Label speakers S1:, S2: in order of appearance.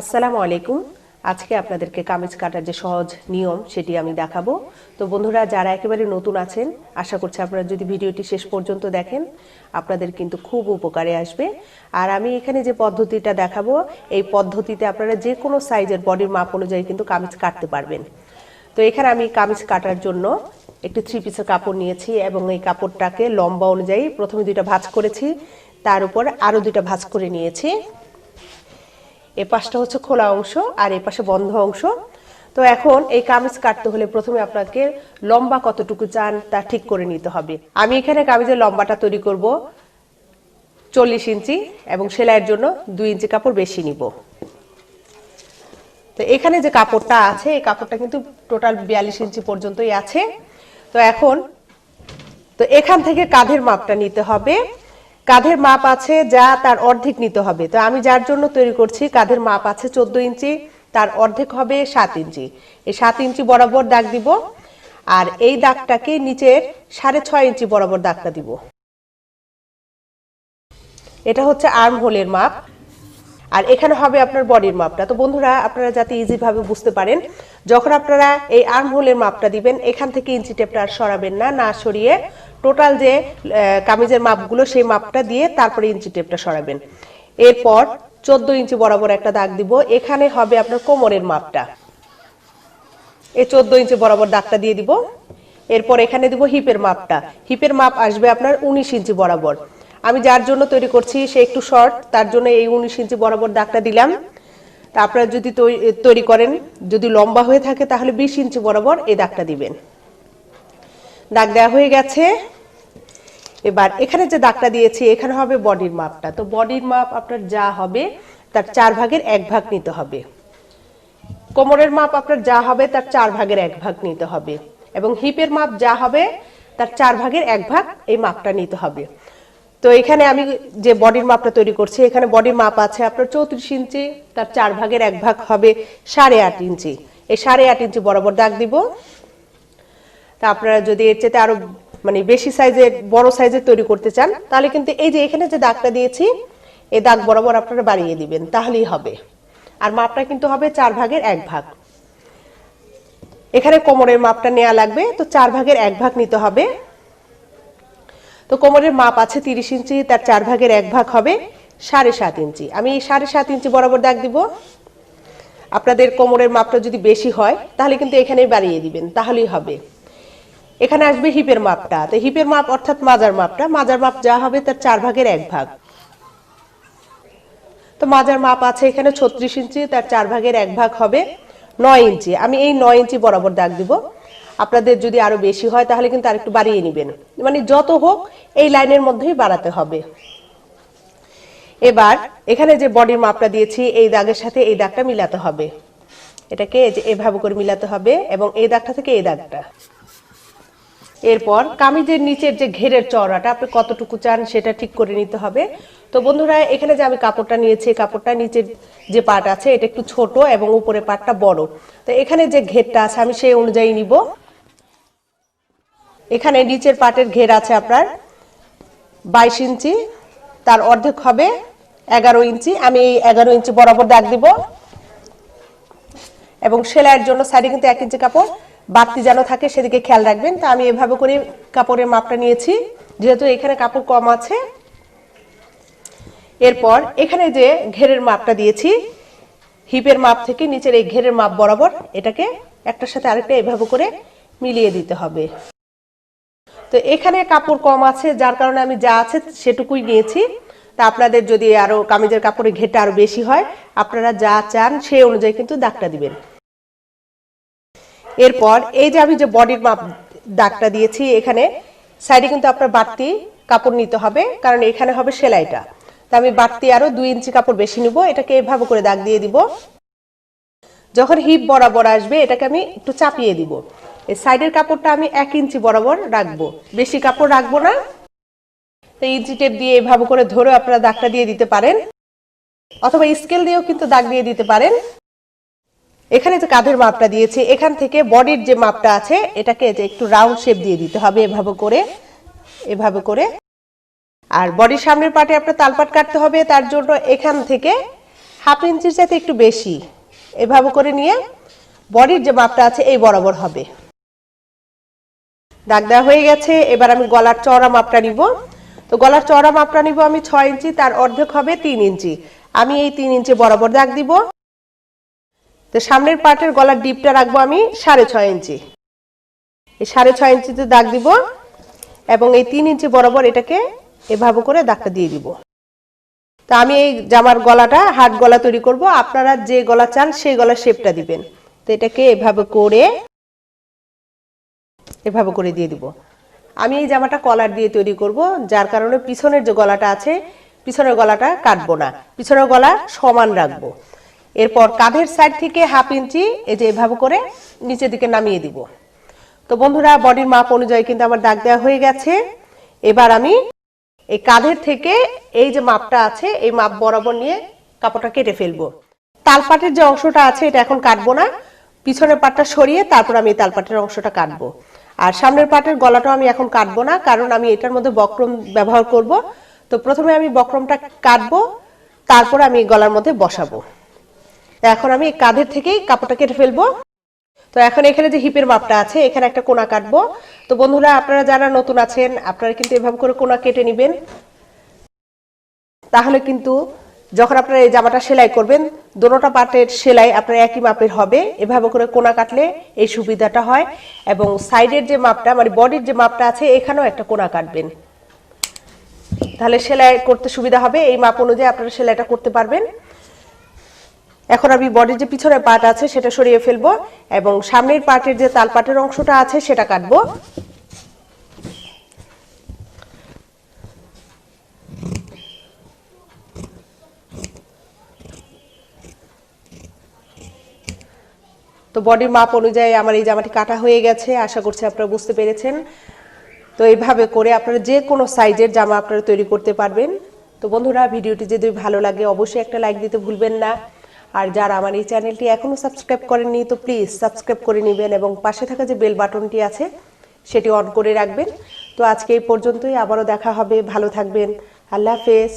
S1: আসসালামু আলাইকুম। আজকে আপনাদেরকে কামিজ কাটার যে সহজ নিয়ম, সেটি আমি দেখাবো। তো বন্ধুরা, যারা একেবারে নতুন আছেন, আশা করছি আপনারা যদি ভিডিওটি শেষ পর্যন্ত দেখেন, আপনাদের কিন্তু খুব উপকারে আসবে। আর আমি এখানে যে পদ্ধতিটা দেখাবো, এই পদ্ধতিতে আপনারা যে কোনো সাইজের বডির মাপ অনুযায়ী কিন্তু কামিজ কাটতে পারবেন। তো এখানে আমি কামিজ কাটার জন্য একটি থ্রি পিসের কাপড় নিয়েছি এবং এই কাপড়টাকে লম্বা অনুযায়ী প্রথমে দুইটা ভাঁজ করেছি, তার উপর আরও দুইটা ভাঁজ করে নিয়েছি। এ পাশটা হচ্ছে খোলা অংশ আর এ পাশে বন্ধ অংশ। তো এখন এই কামিজ কাটতে হলে প্রথমে আপনাকে লম্বা কতটুকু চান তা ঠিক করে নিতে হবে। আমি এখানে কামিজের লম্বাটা তৈরি করব চল্লিশ ইঞ্চি এবং সেলাইয়ের জন্য দুই ইঞ্চি কাপড় বেশি নিব। তো এখানে যে কাপড়টা আছে, এই কাপড়টা কিন্তু টোটাল বিয়াল্লিশ ইঞ্চি পর্যন্তই আছে। তো এখন, তো এখান থেকে কাঁধের মাপটা নিতে হবে। কাঁধের মাপ আছে যা তার অর্ধেক নিতে হবে। তো আমি যার জন্য তৈরি করছি, কাঁধের মাপ আছে চোদ্দ ইঞ্চি, তার অর্ধেক হবে সাত ইঞ্চি। এই সাত ইঞ্চি বরাবর দাগ দিব আর এই দাগটাকে নিচের সাড়ে ছয় ইঞ্চি বরাবর দাগটা দিব। এটা হচ্ছে আর্ম হোলের মাপ। আর এখানে হবে আপনার বডির মাপটা। তো বন্ধুরা, আপনারা যাতে ইজি ভাবে বুঝতে পারেন, যখন আপনারা এই আর্ম হোলের মাপটা দিবেন, এখান থেকে ইঞ্চি টেপটা আর সরাবেন না না সরিয়ে টোটাল যে কামিজের মাপগুলো সেই মাপটা দিয়ে তারপরে ইঞ্চি টেপটা সরাবেন। এরপর চোদ্দ ইঞ্চি বরাবর একটা দাগ দিব। এখানে হবে আপনার কোমরের মাপটা। এই চোদ্দ ইঞ্চি বরাবর দাগটা দিয়ে দিব। এরপর এখানে দিব হিপের মাপটা। হিপের মাপ আসবে আপনার উনিশ ইঞ্চি বরাবর। আমি যার জন্য তৈরি করছি, সে একটু শর্ট, তার জন্য এই উনিশ ইঞ্চি বরাবর দাগটা দিলাম। তা আপনারা যদি তৈরি করেন, যদি লম্বা হয়ে থাকে, তাহলে বিশ ইঞ্চি বরাবর এই দাগটা দিবেন। দাগ দেওয়া হয়ে গেছে। এবার এখানে যে দাগটা দিয়েছি, এখানে হবে বডির মাপটা। তো বডির মাপ আপনার যা হবে, তার চার ভাগের এক ভাগ নিতে হবে। কোমরের মাপ আপনার যা হবে, তার চার ভাগের এক ভাগ নিতে হবে। এবং হিপের মাপ যা হবে, তার চার ভাগের এক ভাগ এই মাপটা নিতে হবে। তো এখানে আমি যে বডির মাপটা তৈরি করছি, এখানে বডির মাপ আছে আপনার চৌত্রিশ ইঞ্চি, তার চার ভাগের এক ভাগ হবে সাড়ে আট ইঞ্চি। এই সাড়ে আট ইঞ্চি বরাবর দাগ দিব। তা আপনারা যদি এর চেয়ে আরও মানে বেশি সাইজের বড় সাইজের তৈরি করতে চান, তাহলে কিন্তু এই যে এখানে যে দাগটা দিয়েছি এই দাগ বরাবর আপনারা বাড়িয়ে দিবেন, তাহলেই হবে। আর মাপটা কিন্তু হবে চার ভাগের এক ভাগ। এখানে কোমরের মাপটা নেওয়া লাগবে, তো চার ভাগের এক ভাগ নিতে হবে। তো কোমরের মাপ আছে তিরিশ ইঞ্চি, তার চার ভাগের এক ভাগ হবে সাড়ে সাত ইঞ্চি। আমি এই সাড়ে সাত ইঞ্চি বরাবর দাগ দিব। আপনাদের কোমরের মাপটা যদি বেশি হয়, তাহলে কিন্তু এখানেই বাড়িয়ে দিবেন, তাহলেই হবে। এখানে আসবে হিপের মাপটা। তো হিপের মাপ অর্থাৎ মাজার মাপটা। মাজার মাপ যা হবে তার চার ভাগের এক ভাগ। তো মাজার মাপ আছে এখানে ছত্রিশ ইঞ্চি, তার চার ভাগের এক ভাগ হবে নয় ইঞ্চি। আমি এই নয় ইঞ্চি বরাবর দাগ দিব। আপনাদের যদি আরও বেশি হয় তাহলে কিন্তু আরেকটু বাড়িয়ে নেবেন। মানে যত হোক এই লাইনের মধ্যেই বাড়াতে হবে। এবার এখানে যে বডির মাপটা দিয়েছি, এই দাগের সাথে এই দাগটা মিলাতে হবে। এটাকে এভাবে করে মিলাতে হবে এবং এই দাগটা থেকে এই দাগটা। এরপর কামিজের নিচের যে ঘেরের চওড়াটা, আপনি কতটুকু চান সেটা ঠিক করে নিতে হবে। তো বন্ধুরা, এখানে যে আমি কাপড়টা নিয়েছি কাপড়টা নিচের যে পার্ট আছে, এটা একটু ছোট এবং উপরে পাটটা বড়। তো এখানে যে ঘেরটা আছে, আমি সেই অনুযায়ী নিব। এখানে নিচের পাটের ঘের আছে আপনার বাইশ ইঞ্চি, তার অর্ধেক হবে এগারো ইঞ্চি। আমি এই এগারো ইঞ্চি বরাবর দাগ দিব। এবং সেলাইয়ের জন্য সাইডে কিন্তু এক ইঞ্চি কাপড়। বাড়তি যেন থাকে সেদিকে খেয়াল রাখবেন। তা আমি এভাবে করে কাপড়ের মাপটা নিয়েছি। যেহেতু এখানে কাপড় কম আছে, এরপর এখানে যে ঘেরের মাপটা দিয়েছি, হিপের মাপ থেকে নিচের এই ঘেরের মাপ বরাবর এটাকে একটার সাথে আরেকটা এভাবে করে মিলিয়ে দিতে হবে। তো এখানে কাপড় কম আছে, যার কারণে আমি যা আছে সেটুকুই নিয়েছি। তা আপনাদের যদি আরও কামিজের কাপড়ের ঘেরটা আরও বেশি হয়, আপনারা যা চান সেই অনুযায়ী কিন্তু দাগটা দিবেন। এরপর এই যে আমি যে বডির মাপ দাগটা দিয়েছি, এখানে সাইডে কিন্তু আপনার বাড়তি কাপড় নিতে হবে, কারণ এখানে হবে সেলাইটা। তা আমি বাড়তি আরও দুই ইঞ্চি কাপড় বেশি নিব, এটাকে এভাবে করে দাগ দিয়ে দিব। যখন হিপ বরাবর আসবে, এটাকে আমি একটু চাপিয়ে দিব। এই সাইডের কাপড়টা আমি এক ইঞ্চি বরাবর রাখব। বেশি কাপড় রাখব না। তো ইঞ্চি টেপ দিয়ে এভাবে করে ধরে আপনারা দাগটা দিয়ে দিতে পারেন। অথবা স্কেল দিয়েও কিন্তু দাগ দিয়ে দিতে পারেন। এখানে যে কাঁধের মাপটা দিয়েছি, এখান থেকে বডির যে মাপটা আছে, এটাকে যে একটু রাউন্ড শেপ দিয়ে দিতে হবে এভাবে করে এভাবে করে। আর বডির সামনের পাটে আপনার তালপাট কাটতে হবে, তার জন্য এখান থেকে হাফ ইঞ্চির চাইতে একটু বেশি এভাবে করে নিয়ে বডির যে মাপটা আছে, এই বরাবর হবে। দাগ দেওয়া হয়ে গেছে, এবার আমি গলার চওড়া মাপটা নিব। তো গলার চওড়া মাপটা নিব আমি ছয় ইঞ্চি, তার অর্ধেক হবে তিন ইঞ্চি। আমি এই তিন ইঞ্চি বরাবর দাগ দিব। তো সামনের পার্টের গলার ডিপটা রাখব আমি সাড়ে ছয় ইঞ্চি। এই সাড়ে ছয় ইঞ্চিতে দাগ দিব এবং এই তিন ইঞ্চি বরাবর এটাকে এভাবে করে দাগটা দিয়ে দিব। তা আমি এই জামার গলাটা, হাট গলা তৈরি করব। আপনারা যে গলা চান সেই গলার শেপটা দিবেন। তো এটাকে এভাবে করে এভাবে করে দিয়ে দিব। আমি এই জামাটা কলার দিয়ে তৈরি করব, যার কারণে পিছনের যে গলাটা আছে, পিছনের গলাটা কাটবো না। পিছনের গলা সমান রাখব। এরপর কাঁধের সাইড থেকে হাফ ইঞ্চি এই যে এভাবে করে নিচের দিকে নামিয়ে দিব। তো বন্ধুরা বডির মাপ অনুযায়ী কিন্তু আমার দাগ দেওয়া হয়ে গেছে। এবার আমি এই কাঁধের থেকে এই যে মাপটা আছে, এই মাপ বরাবর নিয়ে কাপড়টা কেটে ফেলব। তালপাটের যে অংশটা আছে, এটা এখন কাটবো না। পিছনের পাটটা সরিয়ে তারপর আমি তালপাটের অংশটা কাটবো। আর সামনের পাটের গলাটাও আমি এখন কাটবো না, কারণ আমি এটার মধ্যে বক্রম ব্যবহার করব। তো প্রথমে আমি বক্রমটা কাটবো, তারপর আমি গলার মধ্যে বসাবো। এখন আমি কাঁধের থেকেই কাপড়টা কেটে ফেলব। তো এখন এখানে যে হিপের মাপটা আছে, এখানে একটা কোনা কাটবো। তো বন্ধুরা, আপনারা যারা নতুন আছেন, আপনারা কিন্তু এভাবে করে কোনা কেটে নেবেন। তাহলে কিন্তু যখন আপনারা এই জামাটা সেলাই করবেন, দোনোটা পাটের সেলাই আপনার একই মাপের হবে। এভাবে করে কোনা কাটলে এই সুবিধাটা হয়। এবং সাইডের যে মাপটা মানে বডির যে মাপটা আছে, এখানেও একটা কোনা কাটবেন। তাহলে সেলাই করতে সুবিধা হবে। এই মাপ অনুযায়ী আপনারা সেলাইটা করতে পারবেন। এখন আমি বডির যে পিছনের পার্ট আছে সেটা সরিয়ে ফেলব এবং সামনের পার্টের যে তাল পাটের অংশটা আছে সেটা কাটবো। তো বডির মাপ অনুযায়ী আমার এই জামাটি কাটা হয়ে গেছে, আশা করছি আপনারা বুঝতে পেরেছেন। তো এইভাবে করে আপনারা যে কোনো সাইজের জামা আপনারা তৈরি করতে পারবেন। তো বন্ধুরা, ভিডিওটি যদি ভালো লাগে অবশ্যই একটা লাইক দিতে ভুলবেন না। আর যারা আমার এই চ্যানেলটি এখনও সাবস্ক্রাইব করেননি, তো প্লিজ সাবস্ক্রাইব করে নেবেন এবং পাশে থাকা যে বেল বাটনটি আছে, সেটি অন করে রাখবেন। তো আজকে এই পর্যন্তই, আবারও দেখা হবে, ভালো থাকবেন। আল্লাহ হাফেজ।